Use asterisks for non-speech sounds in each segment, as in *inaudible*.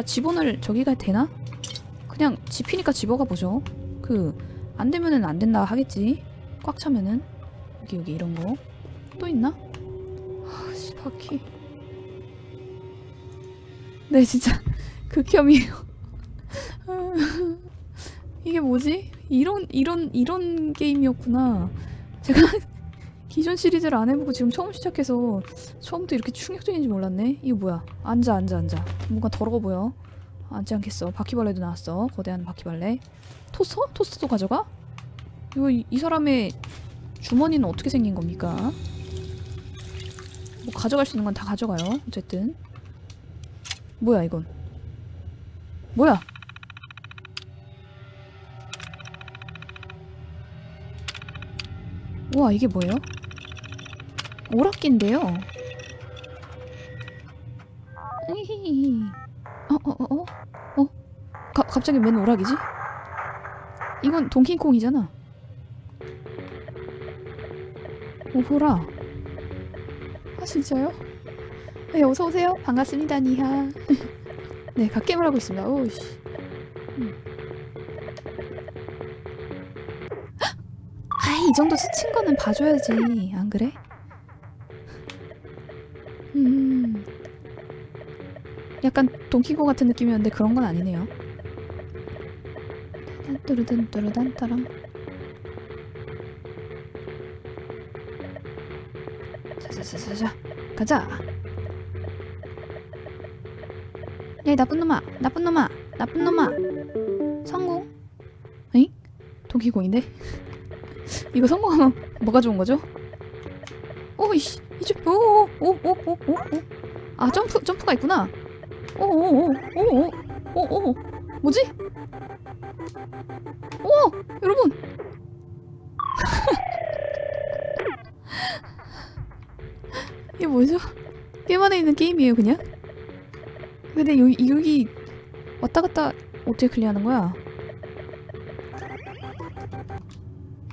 다 집어넣을 저기가 되나? 그냥 집히니까 집어가 보죠. 그 안 되면은 안 된다 하겠지. 꽉 차면은 여기 여기 이런 거 또 있나? 아씨 바퀴. 네 진짜 *laughs* 극혐이에요. *laughs* 이게 뭐지? 이런 이런 이런 게임이었구나. 제가 기존 시리즈를 안 해보고 지금 처음 시작해서 처음부터 이렇게 충격적인지 몰랐네. 이거 뭐야? 앉아 앉아 앉아. 뭔가 더러워 보여. 앉지 않겠어. 바퀴벌레도 나왔어. 거대한 바퀴벌레. 토스터? 토스터도 가져가? 이거 이, 이 사람의 주머니는 어떻게 생긴 겁니까? 뭐 가져갈 수 있는 건 다 가져가요. 어쨌든. 뭐야 이건? 뭐야? 우와 이게 뭐예요? 오락기인데요. 으히히히. 어, 어, 어, 어? 어? 가, 갑자기 맨 오락이지? 이건 동킹콩이잖아. 오호라. 아, 진짜요? 네, 어서 오세요. 반갑습니다, 니하. *laughs* 네, 갓게임을 하고 있습니다. 오우씨. 음. 아이, 이 정도 스친 거는 봐줘야지. 안 그래? 약간 동키고 같은 느낌이었는데 그런 건 아니네요. 뚜르든 뚜르단 따랑. 자자자자자 가자. 야, 이 나쁜 놈아, 나쁜 놈아, 나쁜 놈아. 성공. 에잉? 동키고인데? *laughs* 이거 성공하면 뭐가 좋은 거죠? 오이씨, 이제 오오오오오오 오. 아 점프 점프가 있구나. 오오오오오오오 뭐지? 오 여러분. 이게 뭐죠? 게임 안에 있는 게임이에요 그냥? 근데 여기 여기 왔다 갔다 어떻게 클리어하는 거야?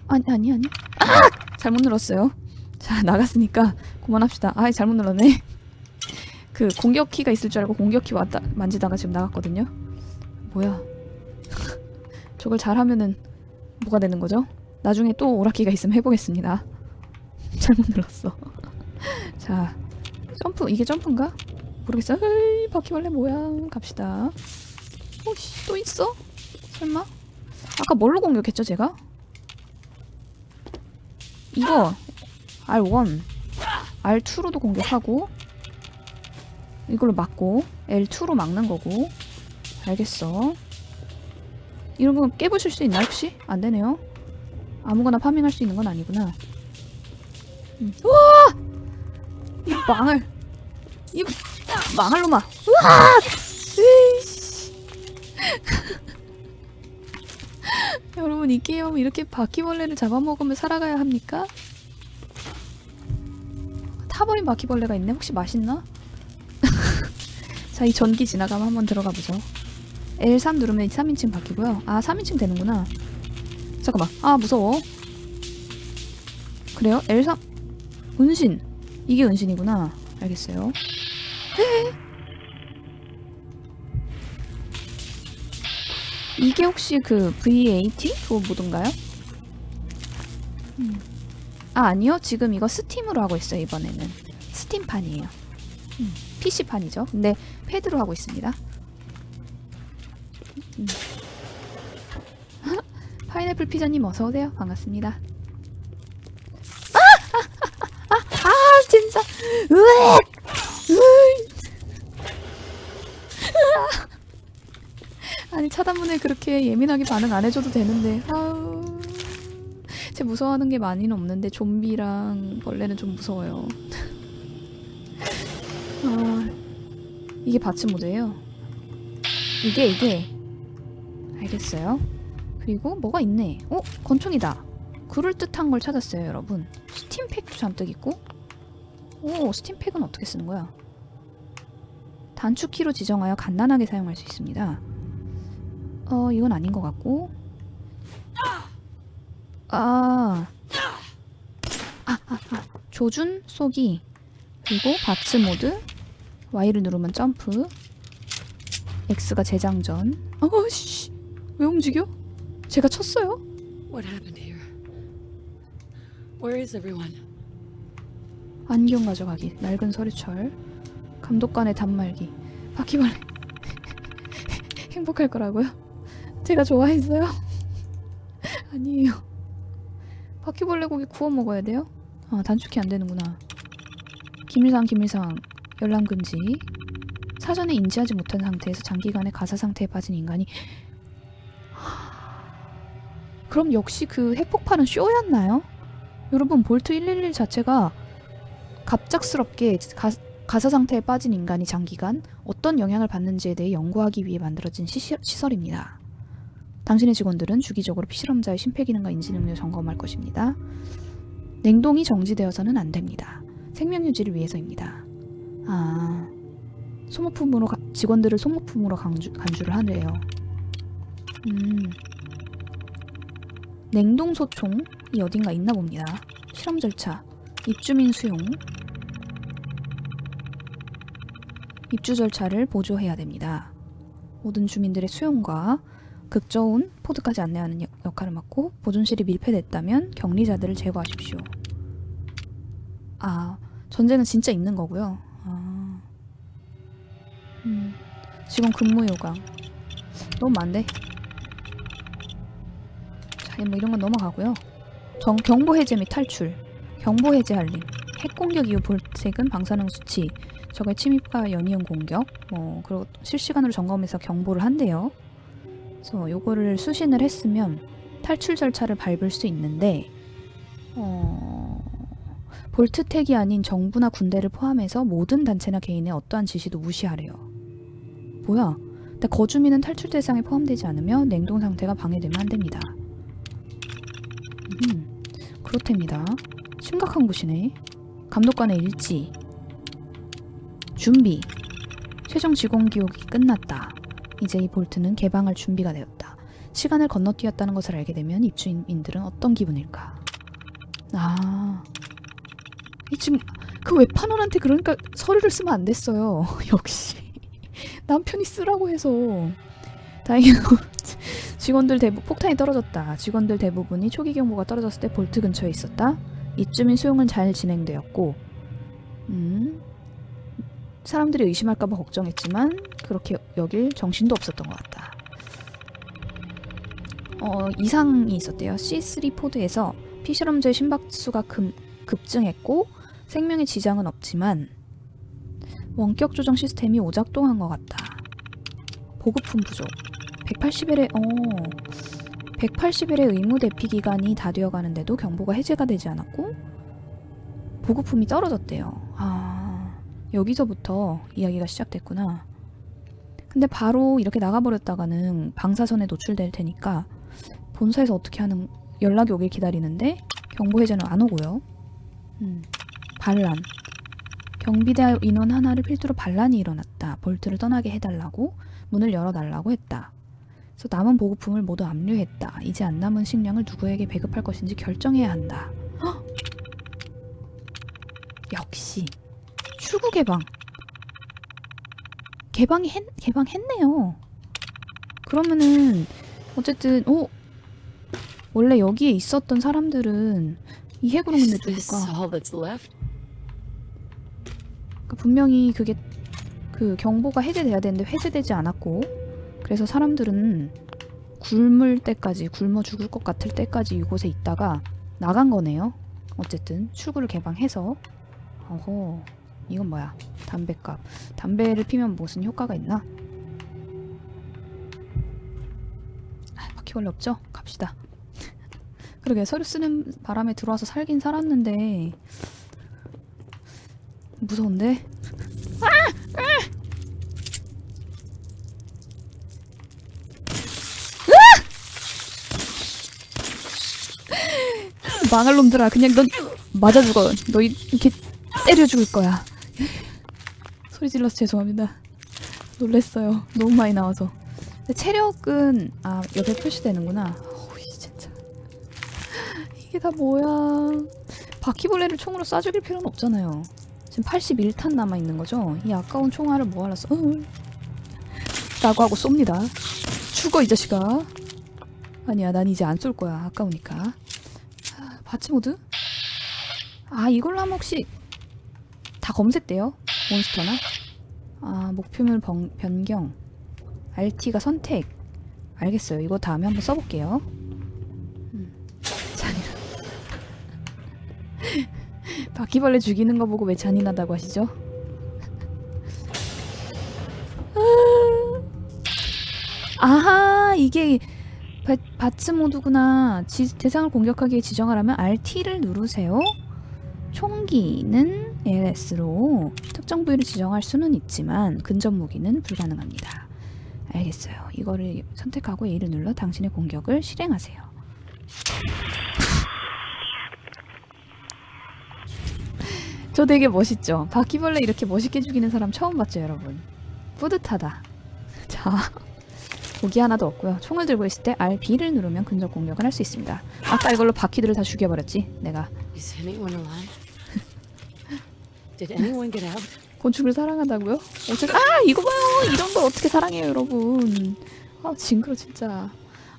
아니 아니 아니 아 잘못 눌렀어요. 자 나갔으니까 그만합시다. 아 잘못 눌렀네. 그 공격 키가 있을 줄 알고 공격 키 왔다 만지다가 지금 나갔거든요. 뭐야? *laughs* 저걸 잘하면은 뭐가 되는 거죠? 나중에 또 오락기가 있으면 해보겠습니다. *laughs* 잘못 눌렀어. *laughs* 자 점프 이게 점프인가? 모르겠어. 에이, 바퀴벌레 뭐야? 갑시다. 오씨 또 있어? 설마? 아까 뭘로 공격했죠 제가? 이거 R1, R2로도 공격하고 이걸로 막고 L2로 막는 거고 알겠어. 이런 거 깨부실 수 있나 혹시? 안 되네요. 아무거나 파밍할 수 있는 건 아니구나. 음. 우와! 이 망할 이 망할 놈아. 우와! 으이씨. *laughs* 여러분 이 게임 이렇게 바퀴벌레를 잡아먹으며 살아가야 합니까? 타버린 바퀴벌레가 있네. 혹시 맛있나? 자, 이 전기 지나가면 한번 들어가 보죠. L3 누르면 3인칭 바뀌고요. 아, 3인칭 되는구나. 잠깐만. 아, 무서워. 그래요? L3 은신. 이게 은신이구나. 알겠어요. 이게 혹시 그 VAT 그거 모든가요? 음. 아 아니요 지금 이거 스팀으로 하고 있어요 이번에는 스팀판이에요 음, PC판이죠 근데 패드로 하고 있습니다 음. *laughs* 파인애플 피자님 어서오세요 반갑습니다 아! 아! 아! 아, 아 진짜 으악! 아니 차단문에 그렇게 예민하게 반응 안 해줘도 되는데 아우 제 무서워하는 게 많이는 없는데 좀비랑 벌레는 좀 무서워요 아 이게 바츠 모드예요 이게 이게 알겠어요 그리고 뭐가 있네 어? 권총이다 그럴듯한 걸 찾았어요 여러분 스팀팩도 잔뜩 있고 오 스팀팩은 어떻게 쓰는 거야 단축키로 지정하여 간단하게 사용할 수 있습니다 어, 이건 아닌 것 같고. 아. 아, 아, 아. 조준 쏘기. 그리고 바츠 모드. Y를 누르면 점프. X가 재장전. 어씨 왜 움직여? 제가 쳤어요? What happened here? Where is everyone? 안경 가져가기. 낡은 서류철. 감독관의 단말기. 바퀴벌레. *laughs* 행복할 거라고요? 제가 좋아했어요? *laughs* 아니에요. 바퀴벌레 고기 구워 먹어야 돼요? 아 단축키 안 되는구나. 기밀상 기밀상 열람 금지. 사전에 인지하지 못한 상태에서 장기간의 가사 상태에 빠진 인간이 하, 그럼 역시 그 핵폭발은 쇼였나요? 여러분 볼트 111 자체가 갑작스럽게 가, 가사 상태에 빠진 인간이 장기간 어떤 영향을 받는지에 대해 연구하기 위해 만들어진 시시, 시설입니다. 당신의 직원들은 주기적으로 피실험자의 심폐기능과 인지 능력을 점검할 것입니다. 냉동이 정지되어서는 안 됩니다. 생명 유지를 위해서입니다. 아, 소모품으로 가- 직원들을 소모품으로 강주, 간주를 하네요. 음, 냉동 소총이 어딘가 있나 봅니다. 실험 절차, 입주민 수용, 입주 절차를 보조해야 됩니다. 모든 주민들의 수용과 극저온 포드까지 안내하는 역- 역할을 맡고 보존실이 밀폐됐다면 격리자들을 제거하십시오. 아, 전쟁은 진짜 있는 거고요. 직원 근무 요강 너무 많네. 자, 뭐 이런 건 넘어가고요. 정, 경보 해제 및 탈출, 경보 해제 알림, 핵 공격 이후 볼색은 방사능 수치, 적의 침입과 연이은 공격, 뭐 그리고 실시간으로 점검해서 경보를 한대요. 그래서 요거를 수신을 했으면 탈출 절차를 밟을 수 있는데 어, 볼트택이 아닌 정부나 군대를 포함해서 모든 단체나 개인의 어떠한 지시도 무시하래요. 뭐야? 근데 거주민은 탈출 대상에 포함되지 않으며 냉동 상태가 방해되면 안 됩니다. 음, 그렇답니다. 심각한 곳이네. 감독관의 일지. 준비. 최종 직원 기록이 끝났다. 이제 이 볼트는 개방할 준비가 되었다. 시간을 건너뛰었다는 것을 알게 되면 입주민들은 어떤 기분일까? 아, 이 지금 그 외판원한테 그러니까 서류를 쓰면 안 됐어요. *laughs* 역시 남편이 쓰라고 해서 다행히도 *laughs* 직원들 대부 폭탄이 떨어졌다. 직원들 대부분이 초기 경보가 떨어졌을 때 볼트 근처에 있었다. 입주민 수용은 잘 진행되었고, 음, 사람들이 의심할까봐 걱정했지만 그렇게 여길 정신도 없었던 것 같다. 어, 이상이 있었대요. C3 포드에서 피실험제 심박수가 금, 급증했고 생명에 지장은 없지만 원격 조정 시스템이 오작동한 것 같다. 보급품 부족. 180일의 어 180일의 의무 대피 기간이 다 되어 가는데도 경보가 해제가 되지 않았고 보급품이 떨어졌대요. 아 여기서부터 이야기가 시작됐구나. 근데 바로 이렇게 나가버렸다가는 방사선에 노출될 테니까 본사에서 어떻게 하는 연락이 오길 기다리는데 경보 해제는 안 오고요. 음, 반란. 경비대 인원 하나를 필두로 반란이 일어났다. 볼트를 떠나게 해달라고 문을 열어달라고 했다. 그래서 남은 보급품을 모두 압류했다. 이제 안 남은 식량을 누구에게 배급할 것인지 결정해야 한다. 헉! *gasps* 역시 출구 개방. 개방이 했, 개방했네요. 그러면은 어쨌든 오 원래 여기에 있었던 사람들은 이 핵으로 근데 죽을까? all that's left? 그러니까 분명히 그게 그 경보가 해제돼야 되는데 해제되지 않았고 그래서 사람들은 굶을 때까지 굶어 죽을 것 같을 때까지 이곳에 있다가 나간 거네요. 어쨌든 출구를 개방해서 어허 이건 뭐야 담배값 담배를 피면 무슨 효과가 있나? 아, 바퀴벌레 없죠? 갑시다. *laughs* 그러게 서류 쓰는 바람에 들어와서 살긴 살았는데 무서운데? 망할 놈들아 그냥 넌 맞아 죽어. 너 이- 이렇게 때려 죽을 거야. 소리 질러서 죄송합니다. 놀랬어요. 너무 많이 나와서. 근데 체력은 아 옆에 표시되는구나. 이게 다 뭐야. 바퀴벌레를 총으로 쏴 죽일 필요는 없잖아요 지금 81탄 남아있는 거죠 이 아까운 총알을 뭐하러 써 어. 라고 하고 쏩니다. 죽어 이 자식아. 아니야 난 이제 안 쏠 거야 아까우니까. 아, 바츠 모드? 아 이걸로 하면 혹시 다 검색돼요? 몬스터나? 아 목표물 번- 변경 RT가 선택 알겠어요 이거 다음에 한번 써볼게요 바퀴벌레 죽이는 거 보고 왜 잔인하다고 하시죠? 아. 아하 이게 바, 바츠 모드구나 지, 대상을 공격하기에 지정을 하면 RT를 누르세요 총기는 LS로 특정 부위를 지정할 수는 있지만 근접 무기는 불가능합니다. 알겠어요. 이거를 선택하고 A를 눌러 당신의 공격을 실행하세요. 저 되게 멋있죠? 바퀴벌레 이렇게 멋있게 죽이는 사람 처음 봤죠, 여러분? 뿌듯하다. 자, 고기 하나도 없고요. 총을 들고 있을 때 RB를 누르면 근접 공격을 할 수 있습니다. 아까 이걸로 바퀴들을 다 죽여버렸지, 내가. 곤충을 사랑한다고요? 어째 아 이거 봐요 이런 걸 어떻게 사랑해요 여러분 아 징그러 진짜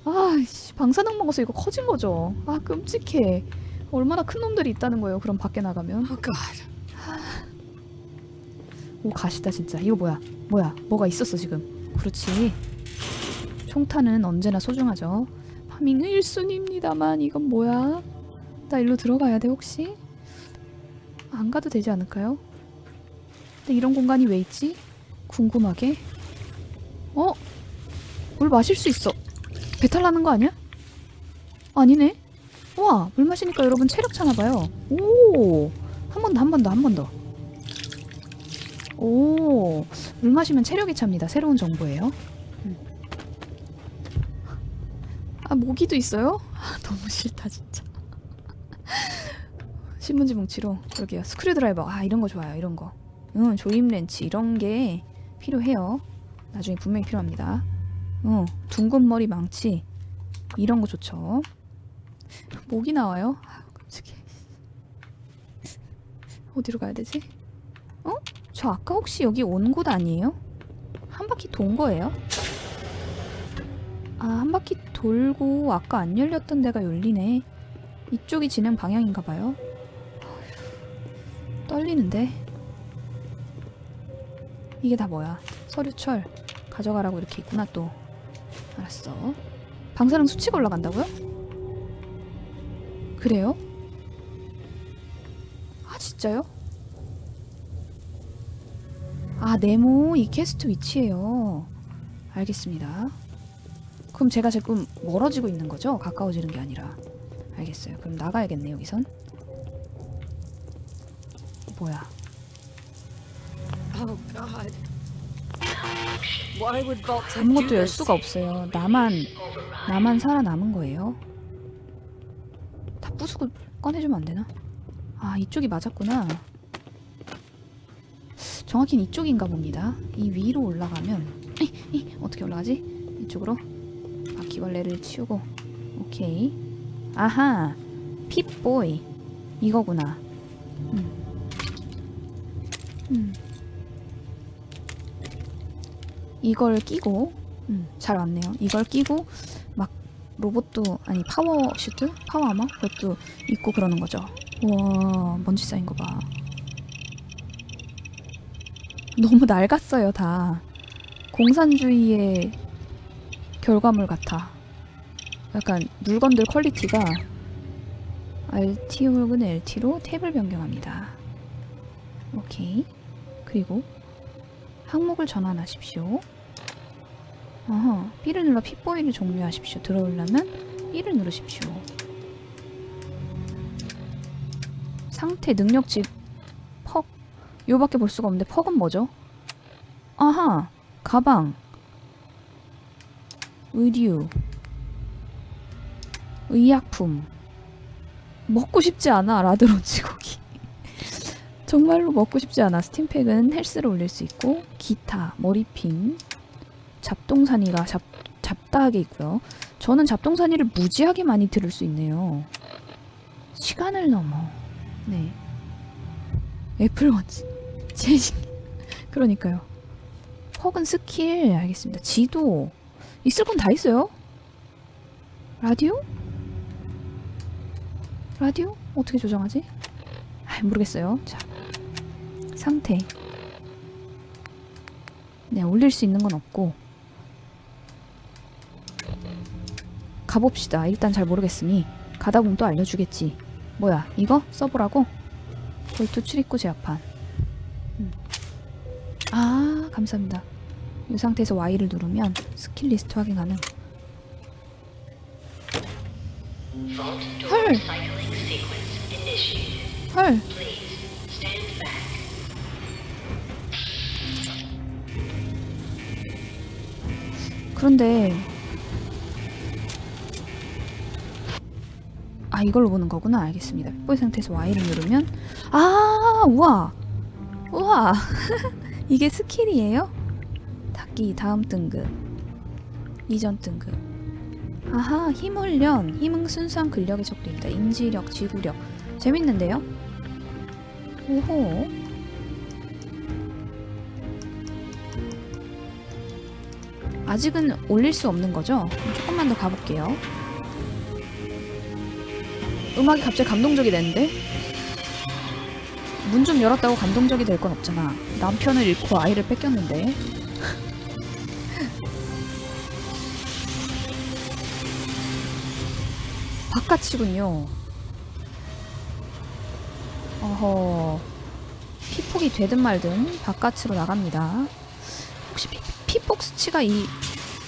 아씨 방사능 먹어서 이거 커진 거죠 아 끔찍해 얼마나 큰 놈들이 있다는 거예요 그럼 밖에 나가면? Oh God. 오 가시다 진짜. 이거 뭐야? 뭐야? 뭐가 있었어 지금? 그렇지. 총탄은 언제나 소중하죠. 파밍은 1순위입니다만 이건 뭐야? 나 일로 들어가야 돼 혹시? 안 가도 되지 않을까요? 근데 이런 공간이 왜 있지? 궁금하게? 어? 물 마실 수 있어. 배탈 나는 거 아니야? 아니네 우와 물 마시니까 여러분 체력 차나봐요 오 한 번 더 한 번 더 한 번 더 오, 물 마시면 체력이 찹니다. 새로운 정보예요. 음. 아, 모기도 있어요? 아, *laughs* 너무 싫다, 진짜. *laughs* 신문지 뭉치로. 그러게요. 스크류 드라이버. 아, 이런 거 좋아요, 이런 거. 응, 조임 렌치. 이런 게 필요해요. 나중에 분명히 필요합니다. 어, 둥근 머리 망치. 이런 거 좋죠. 모기 나와요? 아, 끔찍해. 어디로 가야 되지? 어? 저 아까 혹시 여기 온 곳 아니에요? 한 바퀴 돈 거예요? 아, 한 바퀴 돌고 아까 안 열렸던 데가 열리네. 이쪽이 진행 방향인가 봐요. 떨리는데. 이게 다 뭐야? 서류철 가져가라고 이렇게 있구나 또. 알았어. 방사능 수치가 올라간다고요? 그래요? 아 진짜요? 아, 네모 이 캐스트 위치예요. 알겠습니다. 그럼 제가 지금 멀어지고 있는 거죠? 가까워지는 게 아니라. 알겠어요. 그럼 나가야겠네, 여기선. 뭐야? Oh 아무것도 열? 수가 없어요. 나만 나만 살아남은 거예요. 다 부수고 꺼내주면 안 되나? 아, 이쪽이 맞았구나. 정확히는 이쪽인가 봅니다. 이 위로 올라가면 이, 이, 어떻게 올라가지? 이쪽으로 바퀴벌레를 치우고 오케이. 아하, 핏보이 이거구나. 음. 음. 이걸 끼고 음, 잘 왔네요. 이걸 끼고 막 로봇도 아니 파워 슈트 파워 아머 그것도 있고 그러는 거죠. 와 먼지 쌓인 거 봐. 너무 낡았어요 다. 공산주의의 결과물 같아. 약간 물건들 퀄리티가 RT 혹은 LT로 탭을 변경합니다. 오케이. 그리고 항목을 전환하십시오. 어허, B를 눌러 핏보이를 종료하십시오. 들어오려면 B를 누르십시오. 상태, 능력치, 퍽. 요밖에 볼 수가 없는데 퍽은 뭐죠? 아하, 가방, 의류, 의약품. 먹고 싶지 않아, 라드론치 고기. *laughs* 정말로 먹고 싶지 않아. 스팀팩은 헬스를 올릴 수 있고 기타, 머리핀, 잡동사니가 잡, 잡다하게 있고요. 저는 잡동사니를 무지하게 많이 들을 수 있네요. 시간을 넘어. 네. 애플워치. *laughs* 제신. 그러니까요. 혹은 스킬 알겠습니다. 지도 있을 건 다 있어요. 라디오? 라디오? 어떻게 조정하지? 아, 모르겠어요. 자, 상태. 네, 올릴 수 있는 건 없고. 가봅시다. 일단 잘 모르겠으니 가다 보면 또 알려주겠지. 뭐야? 이거 써보라고? 볼트 출입구 제압판. 음. 아, 감사합니다. 이 상태에서 Y를 누르면 스킬 리스트 확인 가능. 헐! 헐! 그런데 아 이걸로 보는 거구나. 알겠습니다. 뽀이 상태에서 Y를 누르면 아 우와! 우와! *laughs* 이게 스킬이에요? 닫기 다음 등급. 이전 등급. 아하 힘훈련. 힘은 순수한 근력에 적립니다. 인지력 지구력. 재밌는데요? 오호. 아직은 올릴 수 없는 거죠? 조금만 더 가볼게요 음악이 갑자기 감동적이 됐는데? 문 좀 열었다고 감동적이 될 건 없잖아. 남편을 잃고 아이를 뺏겼는데. *laughs* 바깥이군요. 어허. 피폭이 되든 말든 바깥으로 나갑니다. 혹시 피, 피폭 수치가 이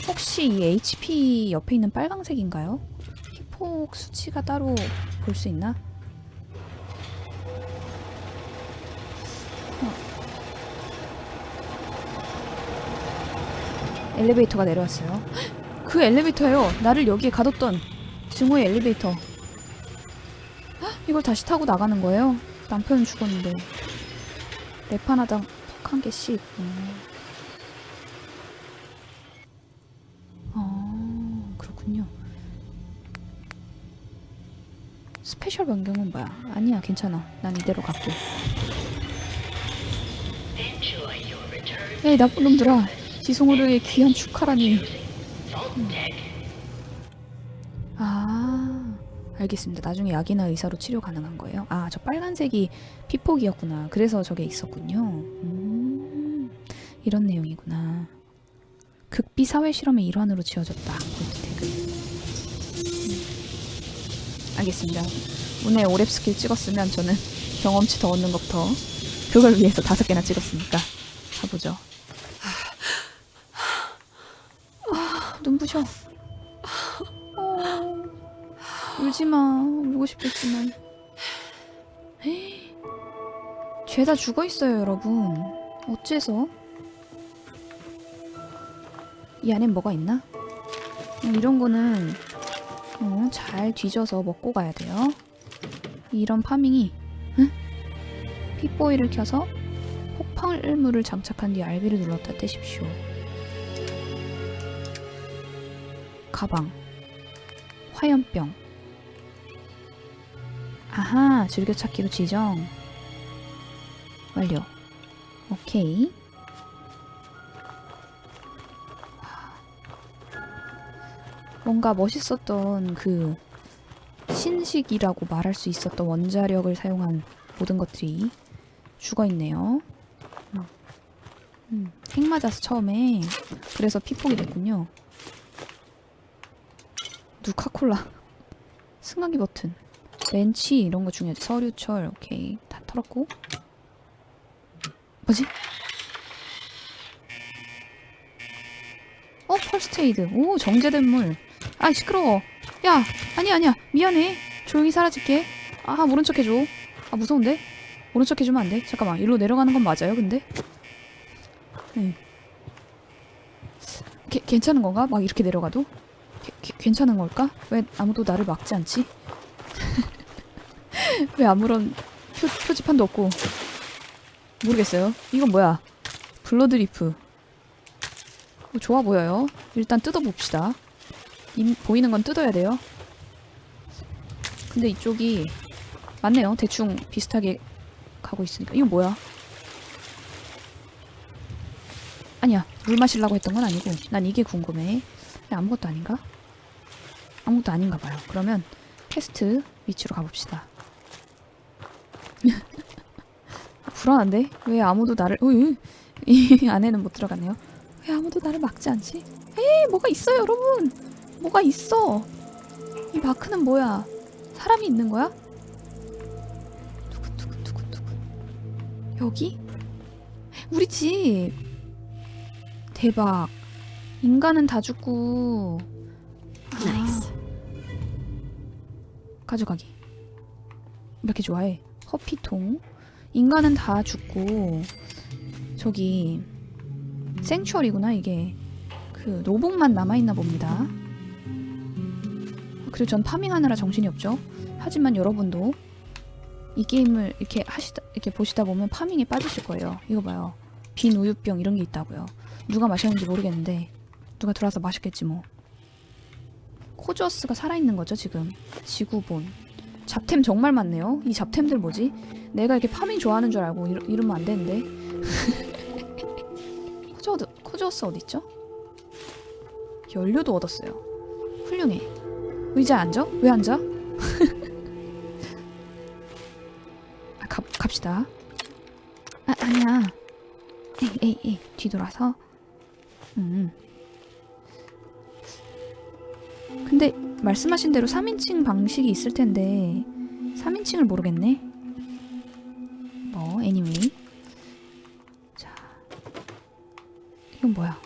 혹시 이 HP 옆에 있는 빨강색인가요? 피폭 수치가 따로 볼 수 있나? 어. 엘리베이터가 내려왔어요. 헉, *gasps* 그 엘리베이터예요. 나를 여기에 가뒀던 증오의 엘리베이터. 헉, *gasps* 이걸 다시 타고 나가는 거예요. 남편은 죽었는데 랩 하나당 퍽한 개씩. 음. 괜찮아. 난 이대로 갈게. 에이, 나쁜 놈들아. 지송으로의 귀한 축하라니. 음. 아, 알겠습니다. 나중에 약이나 의사로 치료 가능한 거예요? 아, 저 빨간색이 피폭이었구나. 그래서 저게 있었군요. 음, 이런 내용이구나. 극비 사회 실험의 일환으로 지어졌다. 골드태그. 알겠습니다. 오늘 오랩 스킬 찍었으면 저는 경험치 더 얻는 것부터 그걸 위해서 다섯 개나 찍었으니까 가보죠. 아, 눈부셔. 어, 울지 마. 울고 싶겠지만. 죄다 죽어 있어요, 여러분. 어째서? 이 안엔 뭐가 있나? 음, 이런 거는 어, 잘 뒤져서 먹고 가야 돼요. 이런 파밍이 응? 핏보이를 켜서 폭발물을 장착한 뒤 RB를 눌렀다 떼십시오. 가방. 화염병. 아하 즐겨찾기로 지정. 완료. 오케이. 뭔가 멋있었던 그 신식이라고 말할 수 있었던 원자력을 사용한 모든 것들이 죽어 있네요. 음. 음, 핵 맞아서 처음에 그래서 피폭이 됐군요. 누카콜라, 승강기 버튼, 렌치 이런 거 중요하지. 서류철 오케이 다 털었고 뭐지? 어 펄스테이드 오 정제된 물. 아 시끄러워. 야 아니야 아니야 미안해. 조용히 사라질게. 아 모른 척 해줘. 아 무서운데? 모른 척 해주면 안 돼. 잠깐만 일로 내려가는 건 맞아요 근데? 네. 게, 괜찮은 건가? 막 이렇게 내려가도? 게, 게, 괜찮은 걸까? 왜 아무도 나를 막지 않지? *laughs* 왜 아무런 표, 표지판도 없고 모르겠어요. 이건 뭐야? 블러드리프. 뭐 좋아 보여요. 일단 뜯어봅시다. 임, 보이는 건 뜯어야 돼요. 근데 이쪽이 맞네요. 대충 비슷하게 가고 있으니까. 이건 뭐야? 아니야 물 마시려고 했던 건 아니고 난 이게 궁금해 아무것도 아닌가? 아무것도 아닌가 봐요 그러면 퀘스트 위치로 가봅시다 *laughs* 불안한데? 왜 아무도 나를 으이, *laughs* 이 안에는 못 들어갔네요 왜 아무도 나를 막지 않지? 에이 뭐가 있어요 여러분 뭐가 있어? 이 마크는 뭐야? 사람이 있는 거야? 두근두근두근두근. 여기? 우리 집. 대박. 인간은 다 죽고. 아, Nice. 가져가기. 이렇게 좋아해? 커피통. 인간은 다 죽고. 저기 생츄얼이구나 이게. 그 로봇만 남아있나 봅니다 그리고 전 파밍하느라 정신이 없죠. 하지만 여러분도 이 게임을 이렇게 하시다 이렇게 보시다 보면 파밍에 빠지실 거예요. 이거 봐요. 빈 우유병 이런 게 있다고요. 누가 마셨는지 모르겠는데 누가 들어와서 마셨겠지 뭐. 코주어스가 살아있는 거죠 지금. 지구본. 잡템 정말 많네요. 이 잡템들 뭐지? 내가 이렇게 파밍 좋아하는 줄 알고 이러, 이러면 안 되는데. *laughs* 코주어스, 코주어스 어딨죠? 연료도 얻었어요. 훌륭해 의자에 앉아? 왜 앉아? *laughs* 아, 가, 갑시다 아 아니야 에이 에이 에이 뒤돌아서 음 근데 말씀하신 대로 3인칭 방식이 있을 텐데 3인칭을 모르겠네. 뭐 애니메이. 자, 이건 뭐야?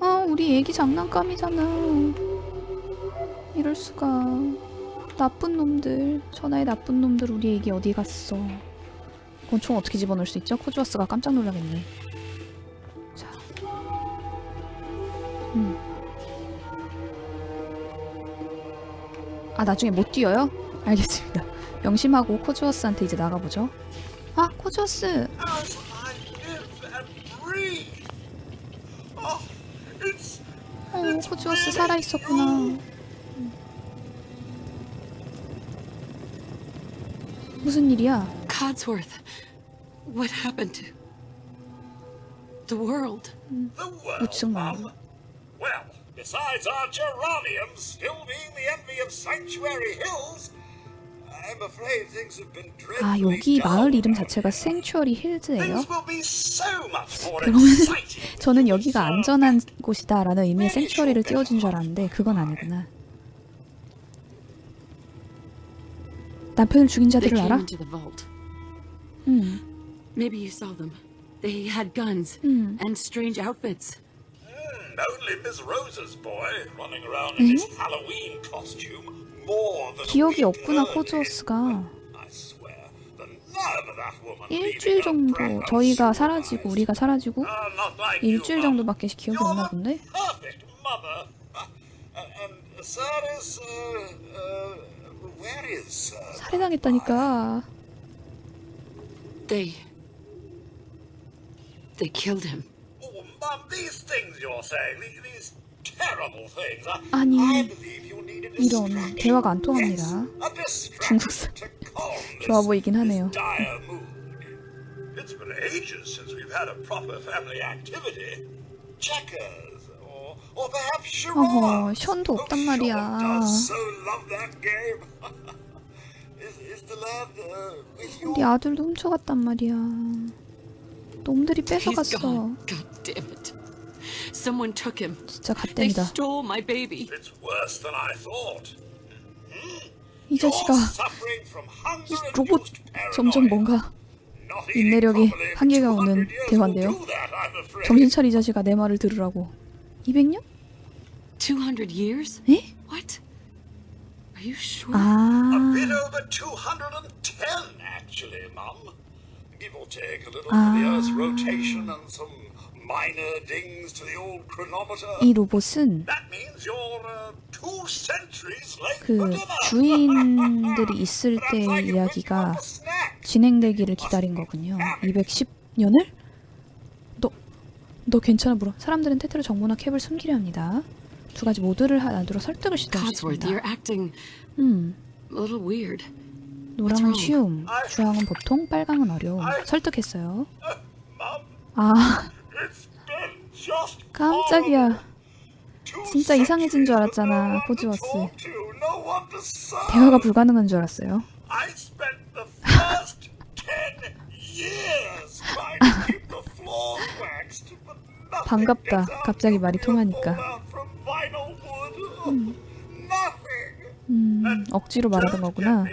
아, 우리 애기 장난감이잖아. 이럴 수가. 나쁜 놈들. 천하의 나쁜 놈들 우리 애기 어디 갔어? 권총 어떻게 집어넣을 수 있죠? 코주아스가 깜짝 놀라겠네. 자, 음. 아 나중에 못 뛰어요? 알겠습니다. *laughs* 명심하고 코주어스한테 이제 나가보죠. 아 it's 어 코주어스 살아 있었구나. 무슨 일이야? Codsworth. What happened to the world? the world, 우측 Mum. 말로. Well, besides our geraniums still being the envy of Sanctuary Hills, I'm afraid things have been 아 dreadfully 여기 dull. 마을 이름 자체가 생츄어리 힐즈예요? Things will be so much more 그러면 exciting. 저는 여기가 안전한 곳이다라는 의미의 생츄어리를 띄워준 줄 알았는데 그건 아니구나. 남편을 죽인 자들을 알아? 응, Maybe you saw them. They had guns 응. and strange outfits. Hmm, only Miss Rosa's boy running around in his Halloween costume more than 기억이 없구나 woman 일주일 정도 저희가. 사라지고 우리가 사라지고 Uh, not like you, 일주일. 정도밖에 기억이 없나 본데? Uh, uh, uh? 살해당했다니까. They. They killed him. Oh, Mum, these things you're saying, the- these terrible things. I, 아니, I believe you need a 이런. 대화가 안 통합니다. 중국사. to calm this, 좋아 보이긴 하네요. this dire mood. It's been ages since we've had a proper family activity. Checkers, 어허. 션도 없단 Oh, 말이야. Uh? 우리 아들도 훔쳐갔단 말이야. 놈들이 뺏어갔어. Someone took him. 진짜 thought. 이 자식아, 이 로봇 점점. 뭔가 인내력이 한계가 200 오는 대화인데요. 정신 차리 이 자식아 내 말을 들으라고. 200년? 200 years? 에? What? Are you sure? 아, A bit over 210, actually, Mum. Give or take a little Ah. for the Earth's rotation and some minor dings to the old chronometer. 이 로봇은 That means you're uh, two centuries late 그 for dinner. 주인들이 있을 I'm 때의 trying to wake you 이야기가 up a snack. 진행되기를 기다린 거군요. 210년을? 너, 너 괜찮아 물어. 사람들은 테트로 정보나 캡을 숨기려 합니다. 두 가지 모두를 하나로 설득을 acting 음. 노랑은? 쉬움, 주황은 보통, 빨강은 어려움. 설득했어요. 아, 깜짝이야. 진짜 이상해진 줄 알았잖아, serve. 대화가 불가능한 줄 알았어요. 반갑다. 갑자기 말이 통하니까. Nothing. 음, 억지로 말하던 거구나.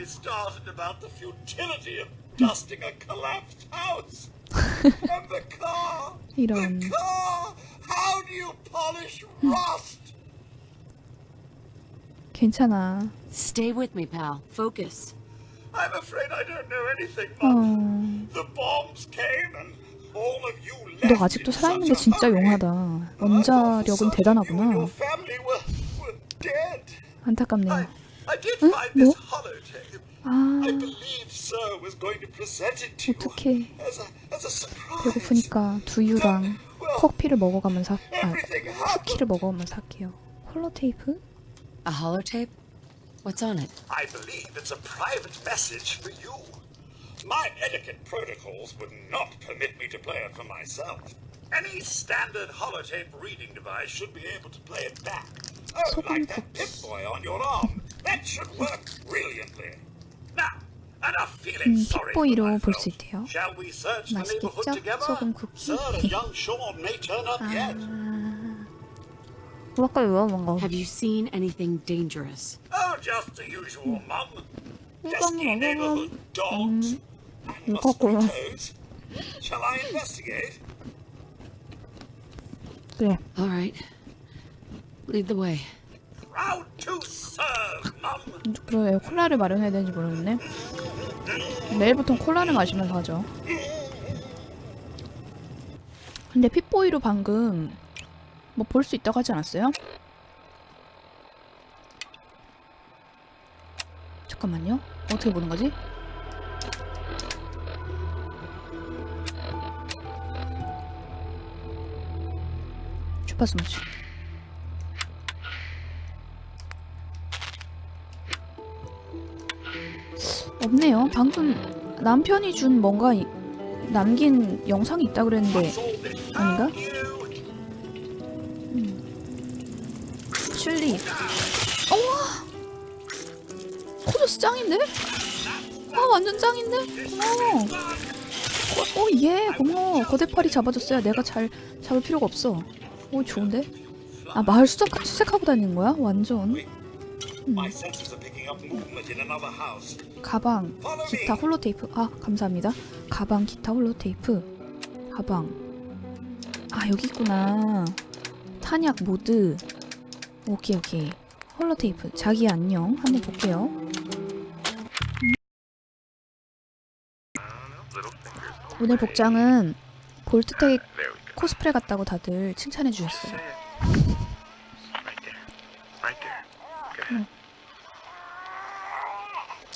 이런. 괜찮아. Stay with me, pal. Focus. I'm afraid I don't know anything, 어, Mum. The bombs came and 너 아직도 살아있는 게 진짜. 용하다. 원자력은 대단하구나. 안타깝네요. 응? 뭐? 아, I believe Sir was going to present it to you 어떡해. as a, as a surprise. 배고프니까 두유랑 커피를 먹어가면서 아. 쿠키를 먹어가면서 할게요. 홀로테이프? A holotape? What's on it? I believe it's a private message for you. My etiquette protocols would not permit me to play it for myself. Any standard holotape reading device should be able to play it back. Oh, 소금 like that 쿠키. Pip-Boy on your arm. That should work brilliantly. Now, enough feeling 음, sorry for 픽보이로 볼 수 myself. 있대요. Shall we search the 맛있겠죠? neighborhood together? 소금 쿠키. Sir and young Sean may turn up yet. 아까 위험한 거. Have you seen anything dangerous? Oh, just the usual, Mum. 이거 Pesky 먹으면 neighborhood dogs and Investigate? 그래. All right. Lead the way. Proud to serve, Mum. 그래 콜라를 마련해야 되는지 모르겠네. 내일부터 콜라를 마시면서 하죠. 근데 핏보이로 방금 뭐 볼 수 있다고 하지 않았어요? 잠깐만요. 어떻게 보는 거지? 주파수 맞추. 없네요. 방금 남편이 준 뭔가 이- 남긴 영상이 있다 그랬는데 아닌가? new 슐리. 어와 코저스 짱인데? 아 완전 짱인데? 고마워. 어, 예 고마워. 거대파리 잡아줬어야 내가 잘 잡을 필요가 없어. 오 좋은데? 아 마을 수색 수색하고 다니는 거야? 완전. House. 가방, 기타 홀로테이프. 아, 감사합니다. 가방, 기타 홀로테이프. 가방. 아, 여기 있구나. 탄약 모드. 오케이, 오케이. 홀로테이프. 자기 안녕. 한번 볼게요. 오늘 복장은 볼트텍 코스프레 같다고 다들 칭찬해 주셨어요.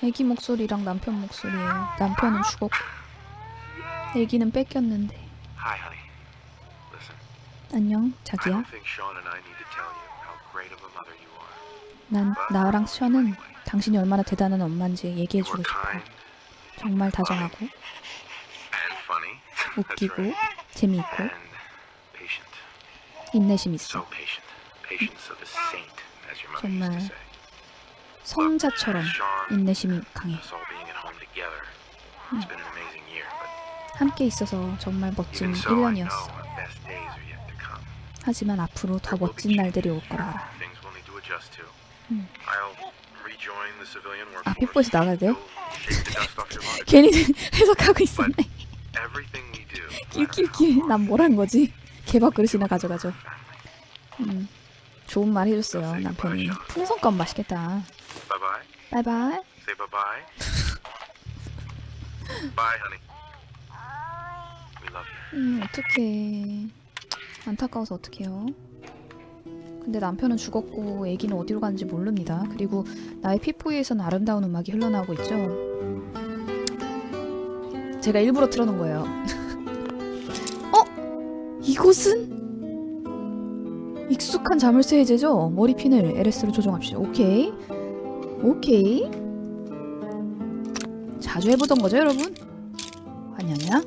애기 목소리랑 남편 목소리예요. 남편은 죽었고 애기는 뺏겼는데. 안녕, 자기야. 난 나랑 션은 당신이 얼마나 대단한 엄마인지 얘기해주고 싶어. 정말 다정하고 웃기고. 재미있고. 인내심 있어. 정말. 성자처럼 인내심이 강해. 함께 있어서 정말 멋진 even so, I know 1년이었어. our best days are yet to come. 하지만 앞으로 더 멋진 날들이 올 거라 알아. 음. 아. 픽보이스 나가야 돼요? Body. 괜히 해석하고 있었네. 낄낄낄. 난 뭐란 거지? 개밥 그릇이나 가져가죠. 음. 좋은 말 해줬어요, 남편이. 풍선껌 맛있겠다. Bye bye. 바이바이. Say bye bye. *laughs* bye, honey. We love you. 음, 어떡해. 안타까워서 어떡해요. 근데 남편은 죽었고 애기는 어디로 가는지 모릅니다. 그리고 나의 피부에선 아름다운 음악이 흘러나오고 있죠. 제가 일부러 틀어놓은 거예요. *laughs* 어? 이곳은? 익숙한 자물쇠 해제죠? 머리핀을 LS로 조정합시다. 오케이. 오케이. 자주 해보던 거죠, 여러분? 아니, 아니야?